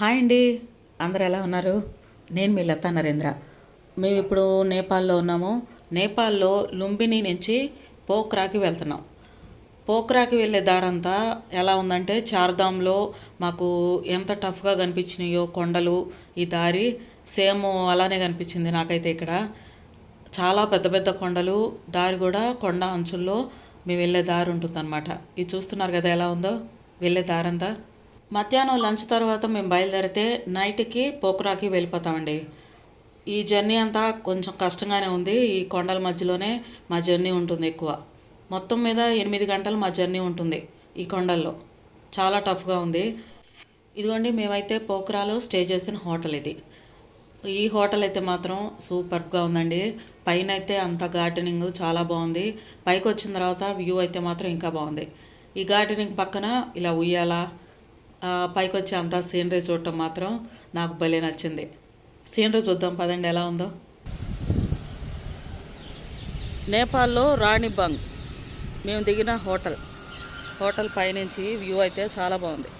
Hi అండి. అందరు ఎలా ఉన్నారు? నేను మీ లతా నరేంద్ర. మేము ఇప్పుడు నేపాల్లో ఉన్నాము. నేపాల్లో లుంబిని నుంచి పోక్రాకి వెళ్తున్నాం. పోక్రాకి వెళ్ళే దారంతా ఎలా ఉందంటే చార్ధామ్లో మాకు ఎంత టఫ్గా కనిపించినాయో కొండలు ఈ దారి సేమ్ అలానే కనిపించింది నాకైతే ఇక్కడ. చాలా పెద్ద పెద్ద కొండలు దారి కూడా కొండ అంచుల్లో మేము వెళ్ళే దారి ఉంటుందన్నమాట. ఇది చూస్తున్నారు కదా ఎలా ఉందో? వెళ్ళే దారంతా. మధ్యాహ్నం లంచ్ తర్వాత మేము బయలుదేరితే నైట్కి పోకురాకి వెళ్ళిపోతామండి. ఈ జర్నీ అంతా కొంచెం కష్టంగానే ఉంది. ఈ కొండల మధ్యలోనే మా జర్నీ ఉంటుంది ఎక్కువ. మొత్తం మీద ఎనిమిది గంటలు మా జర్నీ ఉంటుంది ఈ కొండల్లో. చాలా టఫ్గా ఉంది. ఇదిగోండి మేమైతే పోకురాలో స్టే చేసిన హోటల్ ఇది. ఈ హోటల్ అయితే మాత్రం సూపర్గా ఉందండి. పైన అయితే అంత గార్డెనింగ్ చాలా బాగుంది. పైకి వచ్చిన తర్వాత వ్యూ అయితే మాత్రం ఇంకా బాగుంది. ఈ గార్డెనింగ్ పక్కన ఇలా ఉయ్యాల పైకి వచ్చి అంతా సీనరీ చూడటం మాత్రం నాకు భలే నచ్చింది. సీనరీ చూద్దాం పదండి ఎలా ఉందో? నేపాల్లో రాణిబంగ్ మేము దిగిన హోటల్. హోటల్ పైనుంచి వ్యూ అయితే చాలా బాగుంది.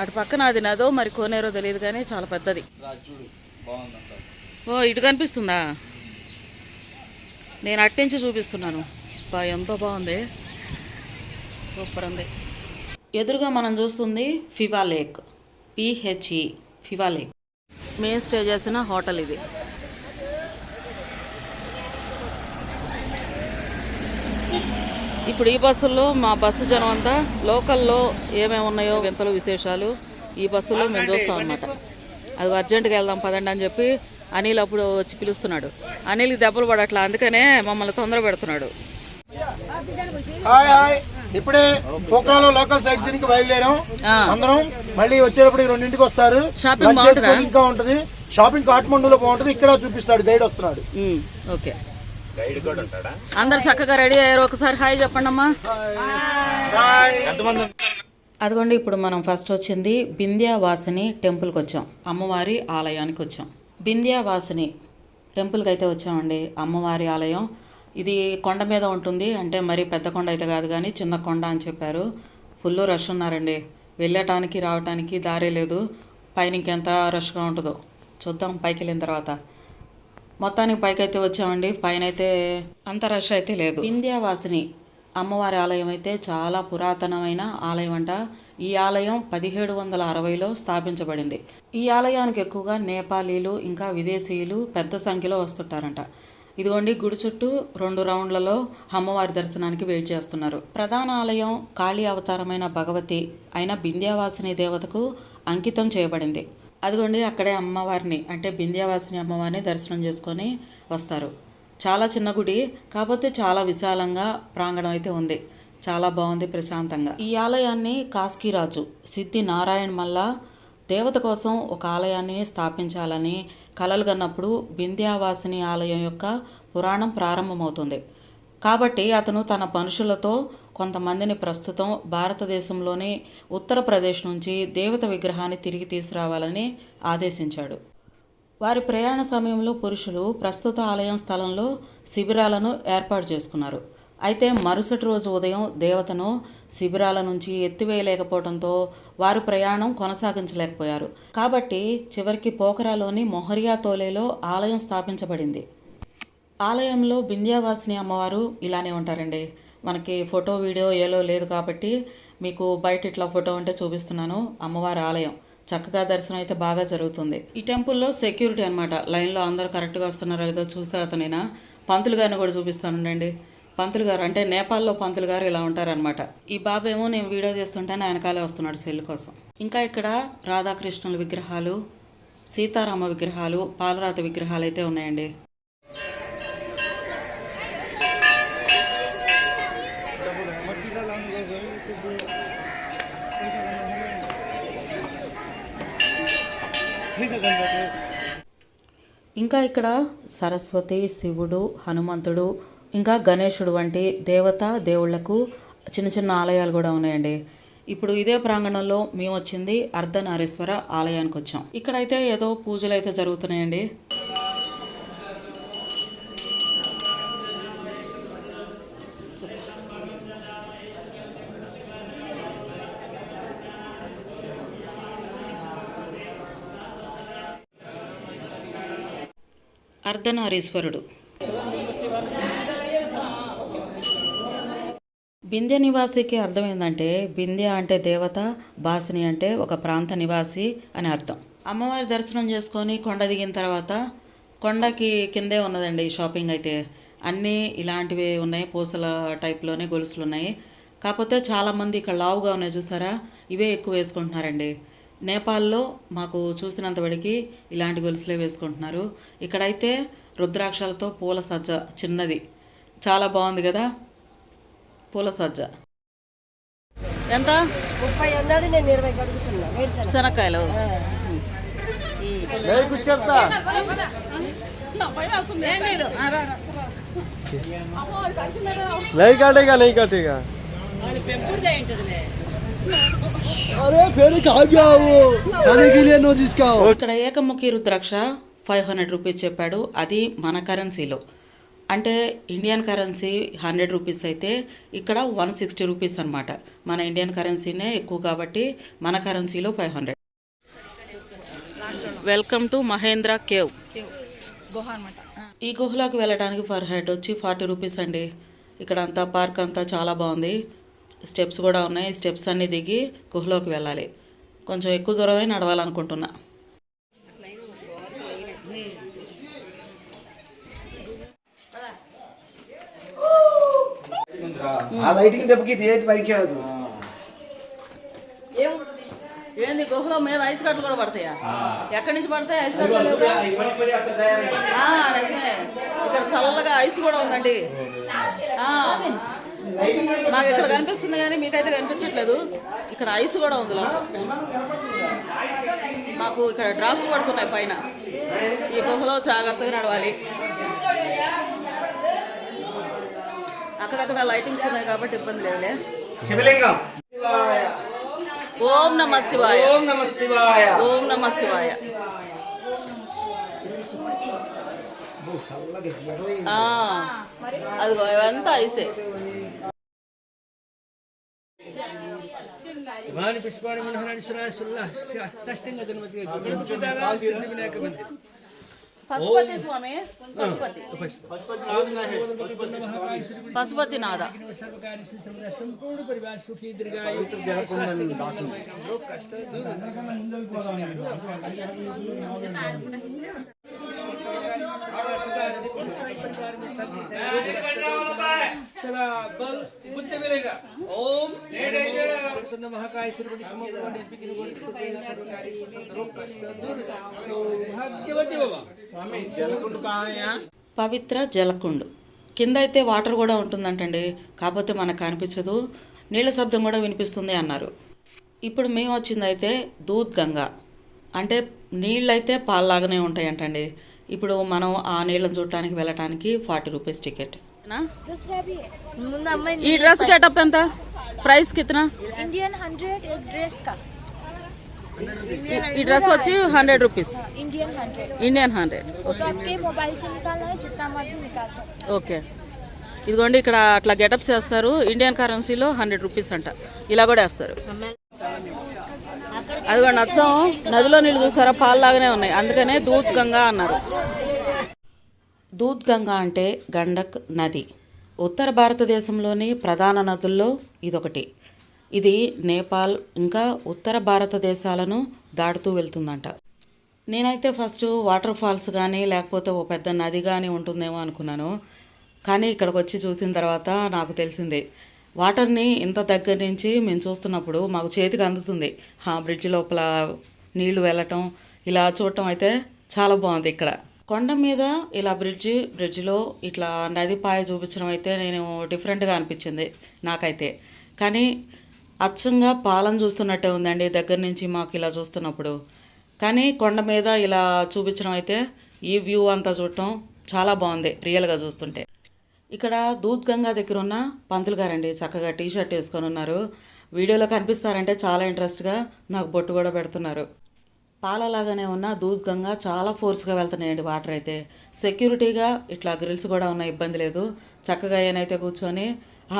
అటు పక్కన అది నదో మరి కోనేరో తెలియదు కానీ చాలా పెద్దది. చూడు బాగుందంట ఓ ఇటు కనిపిస్తుందా? నేను అట్టించి చూపిస్తున్నాను. బా ఎంతో బాగుంది. సూపర్ ఉంది. ఎదురుగా మనం చూస్తుంది ఫివా లేక్. పిహెచ్ఈ ఫివా లేక్. మేము స్టే చేసిన హోటల్ ఇది. ఇప్పుడు ఈ బస్సుల్లో మా బస్సు జనం అంతా లోకల్లో ఏమేమి ఉన్నాయో వింతలు విశేషాలు ఈ బస్సులో మేము చూస్తాం అనమాట అది అర్జెంటుగా వెళ్దాం పదండి అని చెప్పి అనిల్ అప్పుడు వచ్చి పిలుస్తున్నాడు. అనిల్కి దెబ్బలు పడట్లా అందుకనే మమ్మల్ని తొందర పెడుతున్నాడు హాయ్ హాయ్. ఇప్పుడే పోక్రాలో లోకల్ సైట్ దీనికి బయలుదేరాం. అందరం మళ్ళీ వచ్చేటప్పుడు రెండింటికి వస్తారు. ఇంకా ఉంటది. షాపింగ్ కాట్మండులో బాగుంటది. ఇక్కడ చూపిస్తాడు గైడ్ వస్తున్నాడు. ఓకే. అందరు చక్కగా రెడీ అయ్యారు. ఒకసారి హాయ్ చెప్పండి అమ్మా ఎంతమంది? అదిగోండి ఇప్పుడు మనం ఫస్ట్ వచ్చింది బింద్యావాసిని టెంపుల్కి వచ్చాం. అమ్మవారి ఆలయానికి వచ్చాం. బింద్యావాసిని టెంపుల్కి అయితే వచ్చామండి. అమ్మవారి ఆలయం. ఇది కొండ మీద ఉంటుంది. అంటే మరి పెద్ద కొండ అయితే కాదు కానీ చిన్న కొండ అని చెప్పారు. ఫుల్ రష్ ఉన్నారండి. వెళ్ళటానికి రావటానికి దారే లేదు. పైన ఇంకెంత రష్గా ఉంటుందో. చూద్దాం పైకి వెళ్ళిన తర్వాత. మొత్తానికి పైకి అయితే వచ్చామండి. పైన అయితే అంత రష్ అయితే లేదు. వింధ్యావాసిని అమ్మవారి ఆలయం అయితే చాలా పురాతనమైన ఆలయం అంట. ఈ ఆలయం పదిహేడు వందల అరవైలో స్థాపించబడింది. ఈ ఆలయానికి ఎక్కువగా నేపాలీలు ఇంకా విదేశీయులు పెద్ద సంఖ్యలో వస్తుంటారంట. ఇదిగోండి గుడి చుట్టూ రెండు రౌండ్లలో అమ్మవారి దర్శనానికి వెయిట్ చేస్తున్నారు. ప్రధాన ఆలయం కాళీ అవతారమైన భగవతి అయిన బింద్యావాసిని దేవతకు అంకితం చేయబడింది. అదిగోండి అక్కడే అమ్మవారిని అంటే బింద్యావాసిని అమ్మవారిని దర్శనం చేసుకొని వస్తారు. చాలా చిన్న గుడి కాకపోతే చాలా విశాలంగా ప్రాంగణం అయితే ఉంది. చాలా బాగుంది ప్రశాంతంగా. ఈ ఆలయాన్ని కాస్కీరాజు సిద్ధి నారాయణ్ మల్ల దేవత కోసం ఒక ఆలయాన్ని స్థాపించాలని కలలు కన్నప్పుడు బింద్యావాసిని ఆలయం యొక్క పురాణం ప్రారంభమవుతుంది. కాబట్టి అతను తన మనుషులతో కొంతమందిని ప్రస్తుతం భారతదేశంలోని ఉత్తరప్రదేశ్ నుంచి దేవత విగ్రహాన్ని తిరిగి తీసుకురావాలని ఆదేశించాడు. వారి ప్రయాణ సమయంలో పురుషులు ప్రస్తుత ఆలయం స్థలంలో శిబిరాలను ఏర్పాటు చేసుకున్నారు. అయితే మరుసటి రోజు ఉదయం దేవతను శిబిరాల నుంచి ఎత్తివేయలేకపోవడంతో వారు ప్రయాణం కొనసాగించలేకపోయారు. కాబట్టి చివరికి పోకరాలోని మొహరియా తోలేలో ఆలయం స్థాపించబడింది. ఆలయంలో బింద్యావాసిని అమ్మవారు ఇలానే ఉంటారండి. మనకి ఫోటో వీడియో ఏలో లేదు కాబట్టి మీకు బయట ఇట్లా ఫోటో ఉంటే చూపిస్తున్నాను. అమ్మవారి ఆలయం. చక్కగా దర్శనం అయితే బాగా జరుగుతుంది. ఈ టెంపుల్లో సెక్యూరిటీ అనమాట లైన్లో అందరూ కరెక్ట్గా వస్తున్నారో లేదో చూసే అతనైనా? పంతులు గారిని కూడా చూపిస్తానుండండి. పంతులు గారు అంటే నేపాల్లో పంతులు గారు ఇలా ఉంటారనమాట ఈ బాబేమో నేను వీడియో తీస్తుంటే వెనకాలే వస్తున్నాడు సెల్ కోసం. ఇంకా ఇక్కడ రాధాకృష్ణుల విగ్రహాలు సీతారామ విగ్రహాలు పాలరాత విగ్రహాలు అయితే ఉన్నాయండి. ఇంకా ఇక్కడ సరస్వతి శివుడు హనుమంతుడు ఇంకా గణేశుడు వంటి దేవత దేవుళ్ళకు చిన్న చిన్న ఆలయాలు కూడా ఉన్నాయండి. ఇప్పుడు ఇదే ప్రాంగణంలో మేము వచ్చింది అర్ధనారీశ్వర ఆలయానికి వచ్చాం. ఇక్కడైతే ఏదో పూజలు అయితే జరుగుతున్నాయండి. అర్ధనారీశ్వరుడు. బింధ్య నివాసికి అర్థం ఏంటంటే బింధ్య అంటే దేవత బాసిని అంటే ఒక ప్రాంత నివాసి అని అర్థం. అమ్మవారి దర్శనం చేసుకొని కొండ దిగిన తర్వాత కొండకి కిందే ఉన్నదండి షాపింగ్ అయితే. అన్నీ ఇలాంటివి ఉన్నాయి పూసల టైప్లోనే గొలుసులు ఉన్నాయి. కాకపోతే చాలామంది ఇక్కడ లావుగా ఉన్నాయి చూసారా? ఇవే ఎక్కువ వేసుకుంటున్నారండి. నేపాల్లో మాకు చూసినంత వడికి ఇలాంటి గొలుసులే వేసుకుంటున్నారు. ఇక్కడైతే రుద్రాక్షలతో పూల సజ్జ చిన్నది. చాలా బాగుంది కదా? పూల సజ్జ ఎంత శనక్కాయలు. ఇక్కడ ఏకముఖి రుద్రాక్ష ఫైవ్ హండ్రెడ్ రూపీస్ చెప్పాడు. అది మన కరెన్సీలో. అంటే ఇండియన్ కరెన్సీ హండ్రెడ్ రూపీస్ అయితే ఇక్కడ వన్ సిక్స్టీ రూపీస్ అనమాట మన ఇండియన్ కరెన్సీనే ఎక్కువ కాబట్టి మన కరెన్సీలో five hundred welcome to Mahendra cave ఈ గుహలోకి వెళ్ళడానికి పర్ హెడ్ వచ్చి ఫార్టీ రూపీస్ అండి. ఇక్కడ అంతా పార్క్ అంతా చాలా బాగుంది. స్టెప్స్ కూడా ఉన్నాయి. స్టెప్స్ అన్నీ దిగి గుహలోకి వెళ్ళాలి. కొంచెం ఎక్కువ దూరమే నడవాలనుకుంటున్నా. ఆ లైటింగ్ దెబ్బకి ఇది ఏది పైకి అవ్వదు ఏంది గుహలో మీద ఐస్ కట్టలు కూడా పడతాయా? ఎక్కడి నుంచి పడతాయి ఐస్ కట్టలు. ఇక్కడ చల్లగా ఐస్ కూడా ఉందండి. ఆ, నాకు ఇక్కడ కనిపిస్తుంది కానీ మీకైతే కనిపించట్లేదు. ఇక్కడ ఐస్ కూడా ఉంది మాకు ఇక్కడ డ్రాప్స్ పడుతున్నాయి పైన. ఈ గుహలో జాగ్రత్తగా నడవాలి. అక్కడక్కడ లైటింగ్స్ ఉన్నాయి కాబట్టి ఇబ్బంది లేదులే శివలింగం ఓం నమ శివాయ ఓం నమ శివాయ ఓం నమ శివాయ ఆ, అదిగో ఇవంతా ఐసే వాణి పుష్పాణి మనోహరాణి సురా షష్టింగ జన్మతి గణపతిదారా సిద్ధి ಪಶುಪತಿ ಸ್ವಾಮಿ ಪಶುಪತಿ ಪಶುಪತಿನಾಥ ಸಂಪೂರ್ಣ ಪರಿವಾರ ಸುಖಿ ದೀರ್ಘಾಯು ಕಷ್ಟ పవిత్ర జలకుండు. కింద అయితే వాటర్ కూడా ఉంటుందంటండి. కాకపోతే మనకు కనిపించదు నీళ్ళ శబ్దం కూడా వినిపిస్తుంది అన్నారు. ఇప్పుడు మేము వచ్చిందైతే దూద్ గంగా అంటే నీళ్ళైతే పాల్లాగానే ఉంటాయంటండి. ఇప్పుడు మనం ఆ నీళ్ళని చూడటానికి వెళ్ళటానికి ఫార్టీ రూపీస్ టికెట్. ఈ డ్రెస్ గెటప్ ఎంత? ప్రైస్ కితనా? ఈ డ్రెస్ వచ్చి hundred rupees. Indian hundred. Okay. ఇదిగోండి ఇక్కడ అట్లా గెటప్స్ చేస్తారు. ఇండియన్ కరెన్సీలో హండ్రెడ్ రూపీస్ అంట. ఇలా కూడా వేస్తారు. అదిగోండి నచ్చం. నదిలో నీళ్ళు చూసారా? పాల్లాగానే ఉన్నాయి. అందుకనే దూద్ గంగా అన్నారు. దూద్ గంగా అంటే గండక్ నది. ఉత్తర భారతదేశంలోని ప్రధాన నదుల్లో ఇదొకటి. ఇది నేపాల్ ఇంకా ఉత్తర భారతదేశాలను దాటుతూ వెళ్తుందంట. నేనైతే ఫస్ట్ వాటర్ ఫాల్స్ కానీ లేకపోతే ఓ పెద్ద నది కానీ ఉంటుందేమో అనుకున్నాను. కానీ ఇక్కడికి వచ్చి చూసిన తర్వాత నాకు తెలిసింది. వాటర్ని ఇంత దగ్గర నుంచి మేము చూస్తున్నప్పుడు మాకు చేతికి అందుతుంది. ఆ బ్రిడ్జ్ లోపల నీళ్ళు వెళ్ళటం ఇలా చూడటం అయితే చాలా బాగుంది ఇక్కడ. కొండ మీద ఇలా బ్రిడ్జి బ్రిడ్జిలో ఇట్లా నది పాయ చూపించడం అయితే నేను డిఫరెంట్గా అనిపించింది నాకైతే. కానీ అచ్చంగా పాలన చూస్తున్నట్టే ఉందండి దగ్గర నుంచి మాకు ఇలా చూస్తున్నప్పుడు. కానీ కొండ మీద ఇలా చూపించడం అయితే ఈ వ్యూ అంతా చూడటం చాలా బాగుంది రియల్గా చూస్తుంటే. ఇక్కడ దూద్ గంగా దగ్గర ఉన్న పంతులు గారండి. చక్కగా టీ షర్ట్ వేసుకొని ఉన్నారు. వీడియోలో కనిపిస్తారంటే చాలా ఇంట్రెస్ట్గా నాకు బొట్టు కూడా పెడుతున్నారు. పాలలాగానే ఉన్న దూద్ గంగా చాలా ఫోర్స్గా వెళ్తున్నాయండి వాటర్ అయితే. సెక్యూరిటీగా ఇట్లా గ్రిల్స్ కూడా ఉన్న ఇబ్బంది లేదు. చక్కగా ఏనైతే కూర్చొని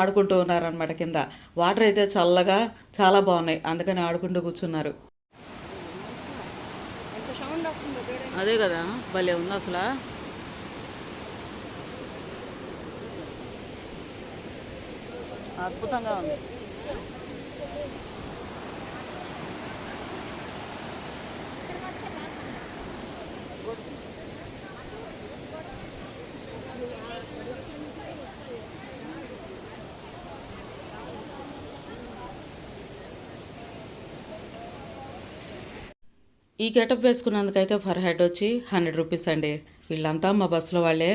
ఆడుకుంటూ ఉన్నారనమాట కింద. వాటర్ అయితే చల్లగా చాలా బాగున్నాయి. అందుకని ఆడుకుంటూ కూర్చున్నారు. అదే కదా భలే ఉంది అసలు. అద్భుతంగా ఉంది. ఈ గెటప్ వేసుకున్నందుకైతే ఫర్ హెడ్ వచ్చి హండ్రెడ్ రూపీస్ అండి. వీళ్ళంతా మా బస్సులో వాళ్ళే.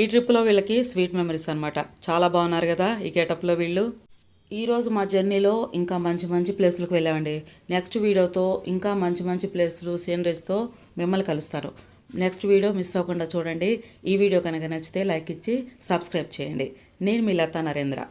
ఈ ట్రిప్లో వీళ్ళకి స్వీట్ మెమరీస్ అనమాట చాలా బాగున్నారు కదా ఈ గెటప్లో వీళ్ళు. ఈరోజు మా జర్నీలో ఇంకా మంచి మంచి ప్లేసులకు వెళ్ళామండి. నెక్స్ట్ వీడియోతో ఇంకా మంచి మంచి ప్లేసులు సీనరీస్తో మిమ్మల్ని కలుస్తారు. నెక్స్ట్ వీడియో మిస్ అవ్వకుండా చూడండి. ఈ వీడియో కనుక నచ్చితే లైక్ ఇచ్చి సబ్స్క్రైబ్ చేయండి. నేను మీ లతా నరేంద్ర.